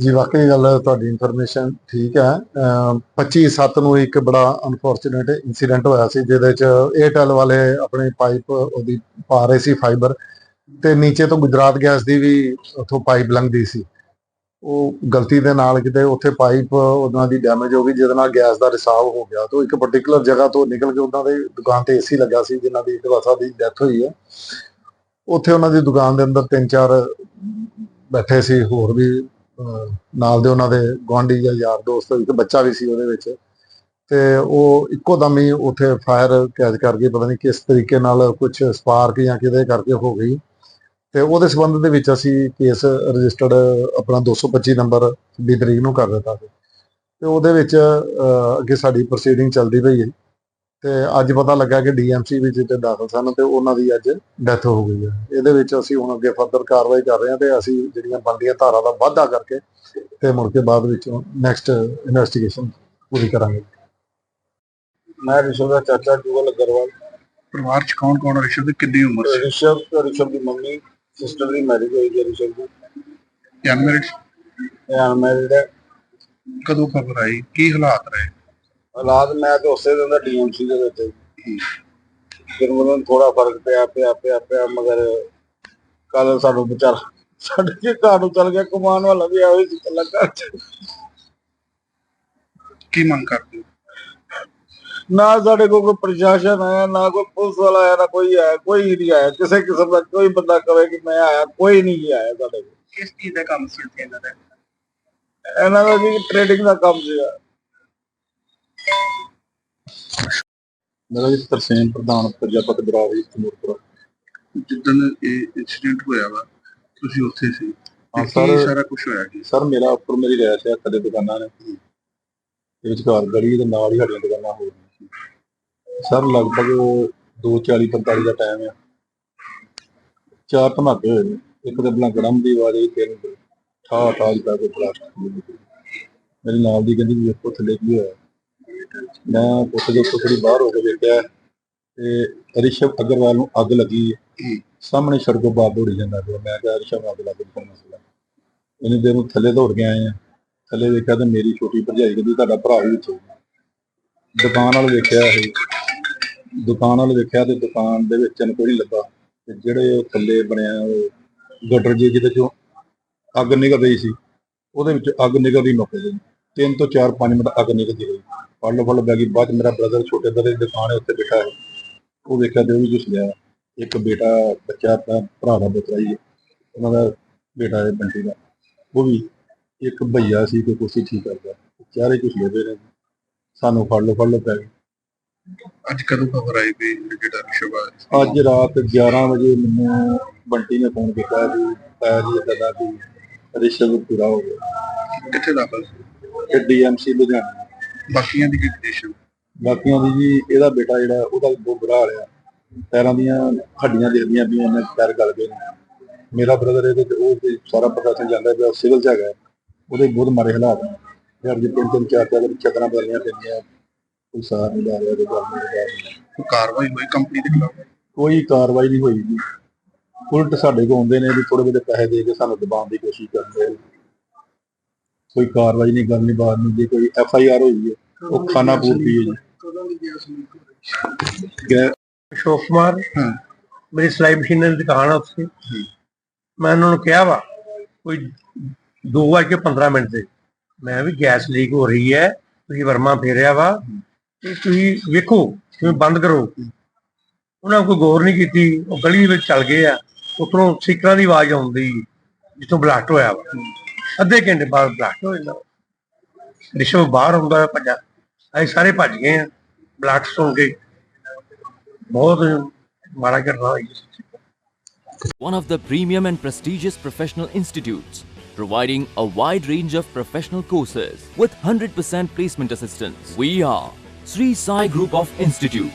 ਜੀ, ਵਾਕਈ ਗੱਲ ਤੁਹਾਡੀ ਇਨਫੋਰਮੇਸ਼ਨ ਠੀਕ ਹੈ। ਅਹ 25 7 ਨੂੰ ਇੱਕ ਬੜਾ ਅਨਫੋਰਚੂਨੇਟ ਇਨਸੀਡੈਂਟ ਹੋਇਆ ਸੀ, ਜਿਹਦੇ ਚ 에ਅਰਟੈਲ ਵਾਲੇ ਆਪਣੇ ਪਾਈਪ ਉਹਦੀ ਪਾ ਰਹੇ ਸੀ ਫਾਈਬਰ ਤੇ ਨੀਚੇ ਤੋਂ ਗੁਜਰਾਤ ਗੈਸ ਦੀ ਵੀ ਉੱਥੋਂ ਪਾਈਪ ਲੰਘਦੀ ਸੀ। ਉਹ ਗਲਤੀ ਦੇ ਨਾਲ ਕਿਤੇ ਉੱਥੇ ਪਾਈਪ ਉਹਨਾਂ ਦੀ ਡੈਮੇਜ ਹੋ ਗਈ, ਜਿਹਦੇ ਨਾਲ ਗੈਸ ਦਾ ਰਿਸਾਵ ਹੋ ਗਿਆ। ਤੋਂ ਇੱਕ ਪਾਰਟਿਕੂਲਰ ਜਗ੍ਹਾ ਤੋਂ ਨਿਕਲ ਕੇ ਉਹਨਾਂ ਦੇ ਦੁਕਾਨ ਤੇ ਏਸੀ ਲੱਗਾ ਸੀ, ਜਿਨ੍ਹਾਂ ਦੀ ਵਾਸਾ ਦੀ ਡੈਥ ਹੋਈ ਹੈ। ਉੱਥੇ ਉਹਨਾਂ ਦੀ ਦੁਕਾਨ ਦੇ ਅੰਦਰ ਤਿੰਨ ਚਾਰ ਬੈਠੇ ਸੀ ਹੋਰ ਵੀ ਨਾਲ ਦੇ ਉਹਨਾਂ ਦੇ ਗੁਆਂਢੀ ਜਾਂ ਯਾਰ ਦੋਸਤ ਇੱਕ ਬੱਚਾ ਵੀ ਸੀ ਉਹਦੇ ਵਿੱਚ। ਤੇ ਉਹ ਇੱਕੋ ਦਮ ਹੀ ਉੱਥੇ ਫਾਇਰ ਕੈਚ ਕਰ ਗਈ, ਪਤਾ ਨਹੀਂ ਕਿਸ ਤਰੀਕੇ ਨਾਲ ਕੁਝ ਸਪਾਰਕ ਜਾਂ ਕਿਹਦੇ ਕਰਕੇ ਹੋ ਗਈ। ਤੇ ਉਹਦੇ ਸੰਬੰਧ ਦੇ ਵਿੱਚ ਅਸੀਂ ਕੇਸ ਰਜਿਸਟਰਡ ਆਪਣਾ 225 ਨੰਬਰ ਦੀ ਤਰੀਕ ਨੂੰ ਕਰ ਦਿੱਤਾ ਸੀ। ਤੇ ਉਹਦੇ ਵਿੱਚ ਅੱਗੇ ਸਾਡੀ ਪ੍ਰੋਸੀਡਿੰਗ ਚੱਲਦੀ ਪਈ ਹੈ। ਤੇ ਅੱਜ ਪਤਾ ਲੱਗਾ ਕਿ ਡੀਐਮਸੀ ਵਿੱਚ ਤੇ ਦਾਖਲ ਸਨ ਤੇ ਉਹਨਾਂ ਦੀ ਅੱਜ ਡੈਥ ਹੋ ਗਈ ਹੈ। ਇਹਦੇ ਵਿੱਚ ਅਸੀਂ ਹੁਣ ਅੱਗੇ ਫਰਦਰ ਕਾਰਵਾਈ ਕਰ ਰਹੇ ਹਾਂ ਤੇ ਅਸੀਂ ਜਿਹੜੀਆਂ ਬਣਦੀਆਂ ਧਾਰਾ ਦਾ ਵਾਧਾ ਕਰਕੇ ਤੇ ਮੁੜ ਕੇ ਬਾਅਦ ਵਿੱਚ ਨੈਕਸਟ ਇਨਵੈਸਟੀਗੇਸ਼ਨ ਪੂਰੀ ਕਰਾਂਗੇ। ਮੈਂ ਰਿਸ਼ਵ ਦਾ ਚਾਚਾ ਜੁਗਲ ਅਗਰਵਾਲ। ਪਰਿਵਾਰ ਚ ਕੌਣ ਕੌਣ ਰਿਸ਼ਵ ਦੀ ਕਿੰਨੀ ਉਮਰ ਸੀ? ਰਿਸ਼ਵ ਤੇ ਰਿਸ਼ਵ ਦੀ ਮੰਮੀ ਸਿਸਟਰ ਦੀ ਮੈਰਿਜ ਹੋਈ ਹੈ ਰਿਸ਼ਵ ਦੀ। ਅਨਮੈਰਿਡ ਇਹ ਅਨਮੈਰਿਡ ਹੈ। ਕਦੋਂ ਖਬਰ ਆਈ? ਕੀ ਹਾਲਾਤ ਰਹੇ? ਹਾਲਾਤ ਮੈਂ ਤੇ ਉਸੇ ਦਿਨ ਦਾ ਡੀਐਮਸੀ ਦੇ ਵਿੱਚ। ਫਿਰ ਮੈਨੂੰ ਥੋੜਾ ਫ਼ਰਕ ਪਿਆ ਪਿਆ ਪਿਆ ਪਿਆ ਮਗਰ ਕੱਲ ਸਾਨੂੰ ਵਿਚਾਰ ਸਾਡੇ ਘਰ ਨੂੰ ਚੱਲ ਗਿਆ। ਕਮਾਨ ਵਾਲਾ ਵੀ ਆਇਆ ਸੀ ਕੱਲਾ ਘਰ ਚ। ਕੀ ਮੰਗ ਕਰਦੇ? ਨਾ ਸਾਡੇ ਕੋਲ ਕੋਈ ਪ੍ਰਸ਼ਾਸਨ ਆਇਆ ਨਾ ਕੋਈ ਪੁਲਿਸ ਵਾਲਾ ਆਇਆ ਨਾ ਕੋਈ ਆਇਆ ਕੋਈ ਨਹੀਂ ਆਇਆ। ਕਿਸੇ ਕਿਸਮ ਦਾ ਕੋਈ ਬੰਦਾ ਕਵੇ ਕਿ ਮੈਂ ਆਇਆ ਕੋਈ ਨਹੀਂ ਆਇਆ ਸਾਡੇ ਕੋਲ। ਕਿਸ ਚੀਜ਼ ਦਾ ਕੰਮ ਸੀ ਉੱਥੇ ਇਹਨਾਂ ਦਾ? ਇਹਨਾਂ ਦਾ ਜੀ ਟ੍ਰੇਡਿੰਗ ਦਾ ਕੰਮ ਸੀਗਾ। ਮੇਰਾ ਜੀ ਤਰਸੇਮ ਪ੍ਰਧਾਨ ਪ੍ਰਜਾਪਤ ਬਰਾਵੀ ਤਮੂਰਪੁਰ ਜਿੱਦਣ ਇਹ ਇਨਸੀਡੈਂਟ ਹੋਇਆ ਵਾ ਤੁਸੀਂ ਉੱਥੇ ਸੀ ਹਾਂ, ਸਰ। ਸਾਰਾ ਕੁਝ ਹੋਇਆ ਜੀ ਸਰ ਮੇਰਾ ਉੱਪਰ ਮੇਰੀ ਰਹਿਸ਼ ਹੈ ਕਦੇ ਦੁਕਾਨਾਂ ਨੇ। ਤੇ ਵਿਚਕਾਰ ਗਲੀ ਦੇ ਨਾਲ ਹੀ ਸਾਡੀਆਂ ਦੁਕਾਨਾਂ ਹੋ ਸੀ। ਸਰ ਲਗਭਗ 2:40 45 ਦਾ ਟਾਈਮ ਆ। ਚਾਰ ਧਮਾਕੇ ਹੋਏ ਨੇ। ਇੱਕ ਤੇ ਬਲੰਗੜਮ ਦੀ ਆਵਾਜ਼ ਆਈ ਤਿੰਨ ਠਾ ਠਾ ਜਿਹਾ ਕੋਈ ਬਲਾਸਟ ਮੇਰੀ ਨਾਲ ਦੀ ਕਹਿੰਦੀ ਵੀ ਵੇਖੋ ਥੱਲੇ ਕੀ ਹੋਇਆ? ਮੈਂ ਉੱਥੇ ਦੇ ਉੱਤੋਂ ਥੋੜੀ ਬਾਹਰ ਹੋ ਕੇ ਵੇਖਿਆ ਤੇ ਰਿਸ਼ਵ ਅਗਰਵਾਲ ਨੂੰ ਅੱਗ ਲੱਗੀ। ਹੈ। ਸਾਹਮਣੇ ਸੜਕੋਂ ਬਾਹਰ ਦੌੜੀ ਜਾਂਦਾ ਪਿਆ। ਮੈਂ ਕਿਹਾ, ਰਿਸ਼ਵ, ਅੱਗ ਲੱਗ ਗਈ ਕੋਈ ਮਸਲਾ? ਇੰਨੀ ਦੇਰ ਨੂੰ ਥੱਲੇ ਦੌੜ ਕੇ ਆਏ ਆ। ਥੱਲੇ ਵੇਖਿਆ ਤੇ ਮੇਰੀ ਛੋਟੀ ਭਰਜਾਈ ਕਹਿੰਦੀ, ਤੁਹਾਡਾ ਭਰਾ ਵੀ ਵਿੱਚ ਦੁਕਾਨ ਵਾਲ ਵੇਖਿਆ ਇਹ। ਦੁਕਾਨ ਵਾਲ ਵੇਖਿਆ ਤੇ ਦੁਕਾਨ ਦੇ ਵਿੱਚ ਕੋਈ ਨਹੀਂ ਲੱਗਾ ਤੇ ਜਿਹੜੇ ਉਹ ਥੱਲੇ ਬਣਿਆ, ਉਹ ਗਟਰ ਜੀ ਜਿਹਦੇ ਚੋਂ ਅੱਗ ਨਿਕਲ ਰਹੀ ਸੀ, ਉਹਦੇ ਵਿੱਚ ਅੱਗ ਨਿਕਲਦੀ ਮੌਕੇ ਤੇ। ਤਿੰਨ ਤੋਂ 4-5 ਮਿੰਟ ਅੱਗ ਨਿਕਲਦੀ ਰਹੀ। ਫੜ ਲੋ ਫੜ ਲੋ ਬੈਗੀ ਬਾਅਦ ਮੇਰਾ ਬ੍ਰਦਰ ਛੋਟੇ ਬ੍ਰਦਰ ਦੀ ਦੁਕਾਨ ਹੈ ਉੱਥੇ ਬੈਠਾ ਹੈ। ਉਹ ਵੇਖਿਆ ਤੇ ਉਹ ਵੀ ਗਿਆ ਇੱਕ ਬੇਟਾ ਬੱਚਾ ਆਪਣਾ ਭਰਾ ਦਾ ਪੁੱਤਰ ਹੀ ਹੈ ਉਹਨਾਂ ਦਾ ਬੇਟਾ ਹੈ ਬੰਟੀ ਦਾ। ਉਹ ਵੀ ਇੱਕ ਭਈਆ ਸੀ ਕੋਈ ਕੁਰਸੀ ਠੀਕ ਕਰਦਾ। ਚਾਰੇ ਕੁਛ ਲੈਦੇ ਨੇ। ਸਾਨੂੰ ਫੜ ਲੋ ਫੜ ਲੋ ਪੈ ਅੱਜ ਕਦੋਂ ਖਬਰ ਆਈ ਵੀ ਜਿਹੜਾ ਰਿਸ਼ਵ ਅੱਜ ਰਾਤ 11 ਵਜੇ ਮੈਨੂੰ ਬੰਟੀ ਨੇ ਫੋਨ ਕੀਤਾ ਵੀ ਤਾਇਆ ਜੀ ਏਦਾਂ ਦਾ ਵੀ ਰਿਸ਼ਵ ਪੂਰਾ ਹੋ ਗਿਆ। ਕਿੱਥੇ ਦਾਖਲ ਸੀ? ਤੇ ਡੀਐਮਸੀ ਲੁਧਿਆਣਾ। ਬਾਕੀਆਂ ਦੀ ਕੀ ਕੰਡੀਸ਼ਨ ਬਾਕੀਆਂ ਦੀ ਜੀ ਇਹਦਾ ਬੇਟਾ ਜਿਹੜਾ ਉਹਦਾ ਵੀ ਬਹੁਤ ਬੁਰਾ ਹਾਲ ਆ। ਪੈਰਾਂ ਦੀਆਂ ਹੱਡੀਆਂ ਦਿਖਦੀਆਂ ਵੀ ਉਹਨੇ ਪੈਰ ਗਲ ਗਏ ਨੇ। ਮੇਰਾ ਬ੍ਰਦਰ ਇਹਦੇ ਤੇ ਉਹ ਤੇ ਸਾਰਾ ਪ੍ਰੋਫੈਸ਼ਨ ਜਾਂਦਾ ਪਿਆ ਸਿਵਲ ਚ ਹੈਗਾ। ਉਹਦੇ ਬਹੁਤ ਮਾਰੇ ਹਾਲਾਤ ਨੇ ਯਾਰ ਜੇ ਤਿੰਨ ਤਿੰਨ ਚਾਰ ਚਾਰ ਚੱਕਰਾਂ ਬਦਲੀਆਂ ਪੈਂਦੀਆਂ ਕੋਈ ਸਾਰ ਨਹੀਂ ਲਾ ਰਿਹਾ ਤੇ ਗੱਲ ਨਹੀਂ ਕਰ ਰਿਹਾ। ਕੋਈ ਕਾਰਵਾਈ ਹੋਈ ਕੰਪਨੀ ਦੇ ਖਿਲਾਫ? ਕੋਈ ਕਾਰਵਾਈ ਨਹੀਂ ਹੋਈ ਜੀ। ਉਲਟ ਸਾਡੇ ਕੋਲ ਆਉਂਦੇ ਨੇ ਵੀ ਥੋੜੇ ਬਹੁਤੇ ਪੈਸੇ ਦੇ ਕੇ ਸਾਨੂੰ ਦਬਾਉਣ ਦੀ ਕੋਸ਼ਿਸ਼ ਕਰਦੇ ਨੇ ਕੋਈ ਕਾਰਵਾਈ ਨਹੀਂ ਗੱਲ ਨਹੀਂ ਬਾਤ ਨਹੀਂ ਜੇ ਕੋਈ ਐਫ ਆਈ ਆਰ ਹੋਈ ਹੈ ਉਹ ਖਾਣਾ ਪੂਰਤੀ ਹੈ ਜੀ। ਅਸ਼ੋਕ ਕੁਮਾਰ। ਮੇਰੀ ਸਿਲਾਈ ਮਸ਼ੀਨ ਦੀ ਦੁਕਾਨ ਆ ਉੱਥੇ। ਮੈਂ ਉਹਨਾਂ ਨੂੰ ਕਿਹਾ ਵਾ ਕੋਈ 2 ਵਜੇ ਕੇ 15 ਮਿੰਟ ਦੇ। ਮੈਂ ਵੀ ਗੈਸ ਲੀਕ ਹੋ ਰਹੀ ਹੈ ਤੁਸੀਂ ਵਰਮਾ ਫੇਰਿਆ ਵਾ। ਤੇ ਤੁਸੀਂ ਵੇਖੋ ਤੁਸੀਂ ਬੰਦ ਕਰੋ। ਉਹਨਾਂ ਕੋਈ ਗੌਰ ਨਹੀਂ ਕੀਤੀ ਉਹ ਗਲੀ ਵਿੱਚ ਚੱਲ ਗਏ ਆ। ਉੱਪਰੋਂ ਸਿੱਕਰਾਂ ਦੀ ਆਵਾਜ਼ ਆਉਂਦੀ ਜਿੱਥੋਂ ਬਲਾਸਟ ਹੋਇਆ ਵਾ। ਅੱਧੇ ਘੰਟੇ ਬਾਅਦ ਬਲਾਸਟ ਹੋ ਜਾਂਦਾ ਰਿਸ਼ਵ ਬਾਹਰ ਹੁੰਦਾ ਹੈ ਭੱਜਾ ਅਸੀਂ ਸਾਰੇ ਭੱਜ ਗਏ ਆ ਬਲਾਸਟ ਸੁਣ ਕੇ ਬਹੁਤ ਮਾੜਾ ਘਟਨਾ ਹੋਈ one of the premium and prestigious professional institutes, providing a wide range of professional courses with 100% placement assistance. We are Sri Sai Group of Institute,